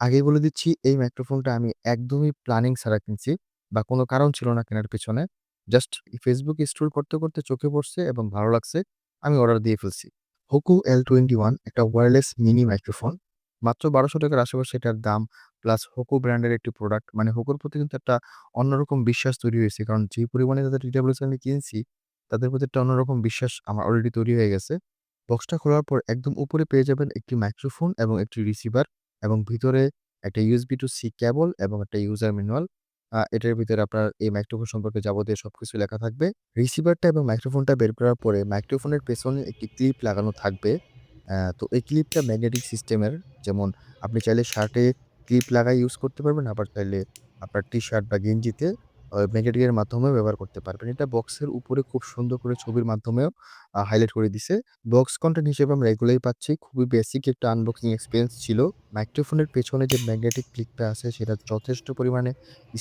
আগেই বলে দিচ্ছি এই মাইক্রোফোনটা আমি একদমই প্ল্যানিং ছাড়া কিনছি বা কোনো কারণ ছিল না কেনার পেছনে। জাস্ট Facebook স্ক্রল করতে, করতে চোখে পড়ছে এবং ভালো লাগছে। আমি অর্ডার দিয়ে ফেলছি। হোকু এল টোয়েন্টি ওয়ান একটা ওয়্যারলেস মিনি মাইক্রোফোন। মাত্র বারোশো টাকার আশেপাশে এটার দাম। প্লাস Hoku ব্র্যান্ডের একটি প্রোডাক্ট। মানে Hokuর প্রতি কিন্তু একটা অন্যরকম বিশ্বাস তৈরি হয়েছে। কারণ যে পরিমাণে তাদের TWS আমি কিনছি, তাদের প্রতি একটা অন্যরকম বিশ্বাস আমার অলরেডি তৈরি হয়ে গেছে। বক্সটা খোলার পর একদম উপরে পেয়ে যাবেন একটি মাইক্রোফোন এবং একটি রিসিভার এবং ভিতরে একটা ইউএসবি টু সি কেবল এবং একটা ইউজার ম্যানুয়াল। এটার ভিতরে আপনার এই মাইক্রোফোন সম্পর্কে যাবতীয় সবকিছু লেখা থাকবে। রিসিভারটা এবং মাইক্রোফোনটা বের করার পরে মাইক্রোফোনের পেছনে একটি ক্লিপ লাগানো থাকবে। তো এই ক্লিপটা ম্যাগনেটিক সিস্টেমের। যেমন আপনি চাইলে শার্টে ক্লিপ লাগাই ইউজ করতে পারবেন, আবার চাইলে আপনার টি-শার্ট বা গেঞ্জিতে ম্যাগনেটিকের মাধ্যমেও ব্যবহার করতে পারবেন। এটা বক্সের উপরে খুব সুন্দর করে ছবির মাধ্যমেও হাইলাইট করে দিছে। বক্স কনটেন্ট হিসেবে আমরা এগুলোই পাচ্ছি। খুবই বেসিক একটা আনবক্সিং এক্সপেরিয়েন্স ছিল। মাইক্রোফোনের পেছনে যে ম্যাগনেটিক ক্লিপটা আছে সেটা যথেষ্ট পরিমাণে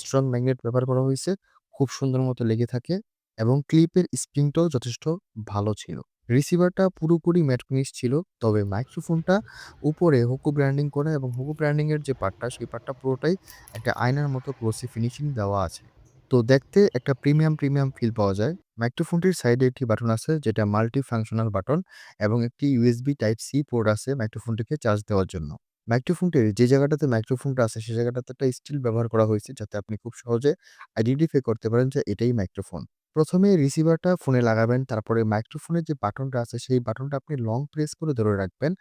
স্ট্রং ম্যাগনেট ব্যবহার করা হয়েছে খুব সুন্দর মতো লেগে থাকে এবং ক্লিপের স্প্রিংটাও যথেষ্ট ভালো ছিল। রিসিভারটা পুরোপুরি ম্যাট ছিল। তবে মাইক্রোফোনটা উপরে Hoku ব্র্যান্ডিং করা এবং Hoku ব্র্যান্ডিং এর যে পার্টটা, সেই পার্টটা পুরোটাই একটা আয়নার মতো গ্লসি ফিনিশিং দেওয়া আছে। তো দেখতে একটা প্রিমিয়াম, প্রিমিয়াম ফিল পাওয়া যায়। মাইক্রোফোনটির সাইডে একটি বাটন আছে যেটা মাল্টি ফাংশনাল বাটন এবং একটি ইউএসবি টাইপ সি পোর্ট আছে মাইক্রোফোনটিকে চার্জ দেওয়ার জন্য। মাইক্রোফোনটির যে জায়গাটাতে মাইক্রোফোনটা আছে সে জায়গাটাতে একটা স্টিল ব্যবহার করা হয়েছে যাতে আপনি খুব সহজে আইডেন্টিফাই করতে পারেন যে এটাই মাইক্রোফোন। প্রথমে রিসিভারটা ফোনে লাগাবেন। তারপরে মাইক্রোফোনের যে বাটনটা আছে সেই বাটনটা আপনি লং প্রেস করে ধরে রাখবেন।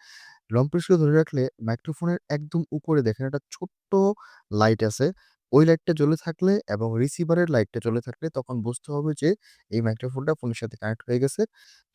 লং প্রেস করে ধরে রাখলে মাইক্রোফোনের একদম উপরে দেখেন একটা ছোট্ট লাইট আছে। ওই লাইটটা জ্বলে থাকলে এবং রিসিভারের লাইটটা জ্বলে থাকলে তখন বুঝতে হবে যে, এই মাইক্রোফোনটা ফোনের সাথে কানেক্ট হয়ে গেছে।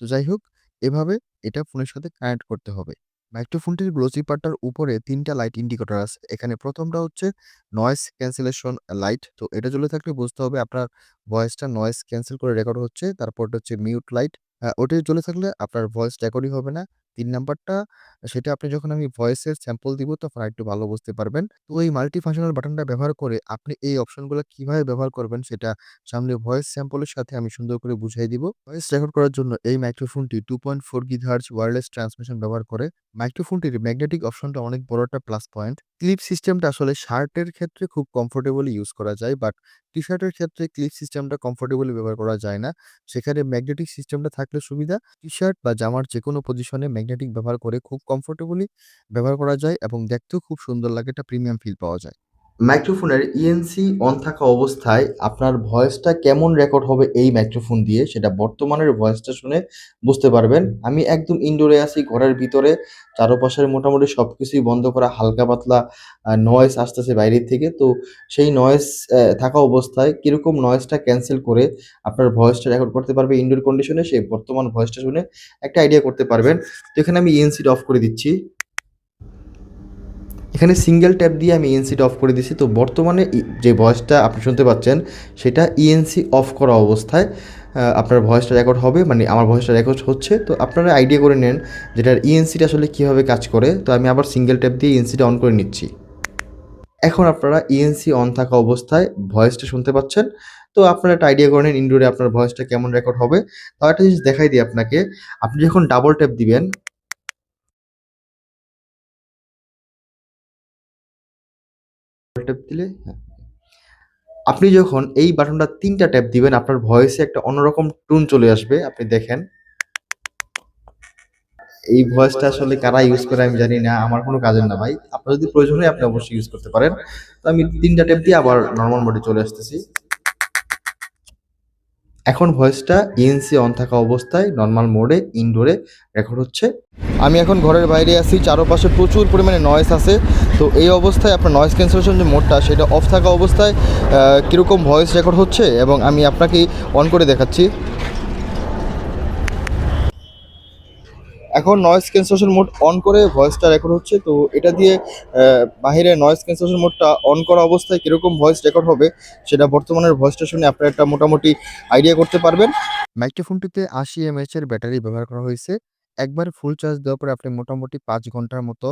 তো যাই হোক, এভাবে এটা ফোনের সাথে কানেক্ট করতে হবে। মাইক্রোফোনটির গ্লোসি পার্টটার উপরে তিনটা লাইট ইন্ডিকেটর আছে। এখানে প্রথমটা হচ্ছে নয়েজ ক্যান্সেলেশন লাইট। তো এটা জ্বলে থাকলে বুঝতে হবে আপনার ভয়েসটা নয়েজ ক্যান্সেল করে রেকর্ড হচ্ছে। তারপরটা হচ্ছে মিউট লাইট। ওটি জ্বলে থাকলে আপনার ভয়েস রেকর্ডই হবে না। ৩ নাম্বারটা, সেটা আপনি যখন আমি ভয়েসের স্যাম্পল দিব, তখন আরেকটু ভালো বুঝতে পারবেন। তো এই মাল্টি ফাংশনাল বাটনটা ব্যবহার করে আপনি এই অপশনগুলো কীভাবে ব্যবহার করবেন, সেটা সামনে ভয়েস স্যাম্পলের সাথে আমি সুন্দর করে বুঝাই দিব। ভয়েস রেকর্ড করার জন্য এই মাইক্রোফোনটি 2.4 গিগাহার্টজ ওয়্যারলেস ট্রান্সমিশন ব্যবহার করে। মাইক্রোফোনটির ম্যাগনেটিক অপশনটা অনেক বড় একটা প্লাস পয়েন্ট। ক্লিপ সিস্টেমটা আসলে শার্টের ক্ষেত্রে খুব কমফোর্টেবলি ইউজ করা যায়। বাট টি-শার্টের ক্ষেত্রে ক্লিপ সিস্টেমটা কমফোর্টেবলি ব্যবহার করা যায় না। সেখানে ম্যাগনেটিক সিস্টেমটা থাকলে সুবিধা। টি-শার্ট বা জামার যে কোনো পজিশনে ম্যাগনেটিক ব্যবহার করে খুব কমফোর্টেবলি ব্যবহার করা যায় এবং দেখতেও খুব সুন্দর লাগে। একটা প্রিমিয়াম ফিল পাওয়া যায়। মাইক্রোফোনের ইএনসি অন থাকা অবস্থায় আপনার ভয়েসটা কেমন রেকর্ড হবে এই মাইক্রোফোন দিয়ে সেটা বর্তমানের ভয়েসটা শুনে বুঝতে পারবেন। আমি একদম ইনডোরে আছি, ঘরের ভিতরে। চারপাশের মোটামুটি সবকিছুই বন্ধ করা। হালকা পাতলা আ নয়েজ আসতেছে বাইরের থেকে। তো সেই অ্যা থাকা অবস্থায় কীরকম নয়েজটা ক্যানসেল করে আপনার ভয়েসটা রেকর্ড করতে পারবে ইনডোর কন্ডিশনে সেই বর্তমান ভয়েসটা শুনে একটা আইডিয়া করতে পারবেন। তো এখানে আমি ইএনসিটা অফ করে দিচ্ছি। এখানে সিঙ্গেল ট্যাপ দিয়ে আমি ইএনসিটা অফ করে দিছি। তো বর্তমানে যে ভয়েসটা আপনি শুনতে পাচ্ছেন, সেটা ইএনসি অফ করা অবস্থায় আপনার ভয়েসটা রেকর্ড হবে। মানে আমার ভয়েসটা রেকর্ড হচ্ছে। তো আপনারা আইডিয়া করে নেন যেটার ইএনসিটা আসলে কীভাবে কাজ করে। তো আমি আবার সিঙ্গেল ট্যাপ দিয়ে ইএনসিটা অন করে নিচ্ছি। এখন আপনারা ইএনসি অন থাকা অবস্থায় ভয়েসটা শুনতে পাচ্ছেন। তো আপনারা একটা আইডিয়া করে নেন ইনডোরে আপনার ভয়েসটা কেমন রেকর্ড হবে। তো আরেকটা জিনিস দেখাই দিই আপনাকে। আপনি যখন ডাবল ট্যাপ দিবেন ট্যাপ দিলে হ্যাঁ। আপনি যখন এই বাটনটা ৩ টা ট্যাপ দিবেন, আপনার ভয়েসে একটা অন্যরকম টুন চলে আসবে। আপনি দেখেন। এই ভয়েসটা আসলে কারা ইউজ করে আমি জানি না। আমার কোনো কাজের না ভাই। আপনার যদি প্রয়োজন হয়, আপনি অবশ্যই ইউজ করতে পারেন। তো আমি ৩ টা ট্যাপ দিয়ে আবার নর্মাল মোডে চলে আসতেছি। এখন ভয়েসটা ইএনসি অন থাকা অবস্থায় নর্মাল মোডে ইনডোরে রেকর্ড হচ্ছে। আমি এখন ঘরের বাইরে আছি। চারপাশে প্রচুর পরিমাণে নয়েস আছে। তো এই অবস্থায় আপনার নয়েস ক্যান্সেলেশন যে মোডটা সেটা অফ থাকা অবস্থায় কীরকম ভয়েস রেকর্ড হচ্ছে এবং আমি আপনাকে অন করে দেখাচ্ছি। এখন নয়েজ ক্যান্সেলেশন মোড অন করে ভয়েসটা রেকর্ড হচ্ছে। তো এটা দিয়ে বাহিরে নয়েজ ক্যান্সেলেশন মোডটা অন করা অবস্থায় কীরকম ভয়েস রেকর্ড হবে, সেটা বর্তমানের ভয়েসটা শুনে আপনারা একটা মোটামুটি আইডিয়া করতে পারবেন। মাইক্রোফোনটিতে ৮০ এমএএইচ এর ব্যাটারি ব্যবহার করা হয়েছে। একবার ফুল চার্জ দেওয়ার পরে আপনি মোটামুটি পাঁচ ঘণ্টার মতো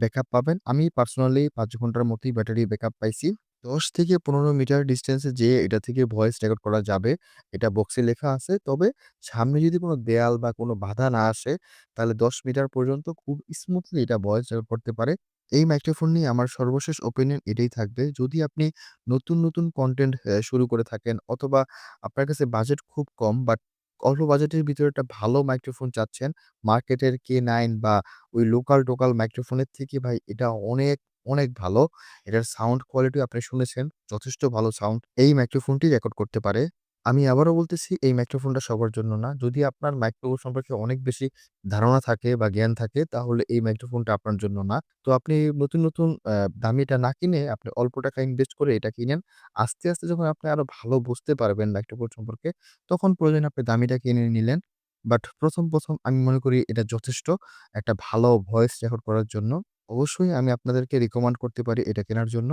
ব্যাকআপ পাবেন। আমি পার্সোনালি পাঁচ ঘণ্টার মতোই ব্যাটারি ব্যাকআপ পাইছি। ১০ থেকে ১৫ মিটার ডিসট্যান্সে যেয়ে এটা থেকে ভয়েস রেকর্ড করা যাবে। এটা বক্সে লেখা আছে। তবে সামনে যদি কোনো দেয়াল বা কোনো বাধা না আসে তাহলে ১০ মিটার পর্যন্ত খুব স্মুথলি এটা ভয়েস রেকর্ড করতে পারে। এই মাইক্রোফোন নিয়ে আমার সর্বশেষ ওপিনিয়ন এটাই থাকবে। যদি আপনি নতুন, নতুন কনটেন্ট শুরু করে থাকেন অথবা আপনার কাছে বাজেট খুব কম বাট অল্প বাজেটের ভিতরে একটা ভালো মাইক্রোফোন চাচ্ছেন, মার্কেটের K9 বা ওই লোকাল-টোকাল মাইক্রোফোনের থেকে ভাই এটা অনেক, অনেক ভালো। এটার সাউন্ড কোয়ালিটি আপনি শুনেছেন, যথেষ্ট ভালো সাউন্ড। এই মাইক্রোফোনটি রেকর্ড করতে পারে। আমি আবারও বলতেছি এই মাইক্রোফোনটা সবার জন্য না। যদি আপনার মাইক্রোফোন সম্পর্কে অনেক বেশি ধারণা থাকে বা জ্ঞান থাকে তাহলে এই মাইক্রোফোনটা আপনার জন্য না। তো আপনি নতুন, নতুন দামিটা না কিনে আপনি অল্প টাকা ইনভেস্ট করে এটা কিনেন। আস্তে, আস্তে যখন আপনি আরও ভালো বুঝতে পারবেন মাইক্রোফোন সম্পর্কে তখন প্রয়োজন আপনি দামিটা কিনে নিলেন। বাট ১ম, ১ম আমি মনে করি এটা যথেষ্ট একটা ভালো ভয়েস রেকর্ড করার জন্য। অবশ্যই আমি আপনাদেরকে রিকমেন্ড করতে পারি এটা কেনার জন্য।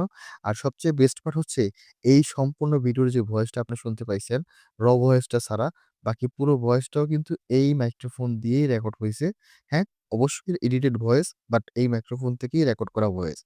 আর সবচেয়ে বেস্ট পার্ট হচ্ছে এই সম্পূর্ণ ভিডিওর যে ভয়েসটা আপনি শুনতে পাইছেন, র ভয়েসটা ছাড়া বাকি পুরো ভয়েসটাও কিন্তু এই মাইক্রোফোন দিয়েই রেকর্ড হয়েছে হ্যাঁ, অবশ্যই এডিটেড ভয়েস বাট এই মাইক্রোফোন থেকেই রেকর্ড করা ভয়েস।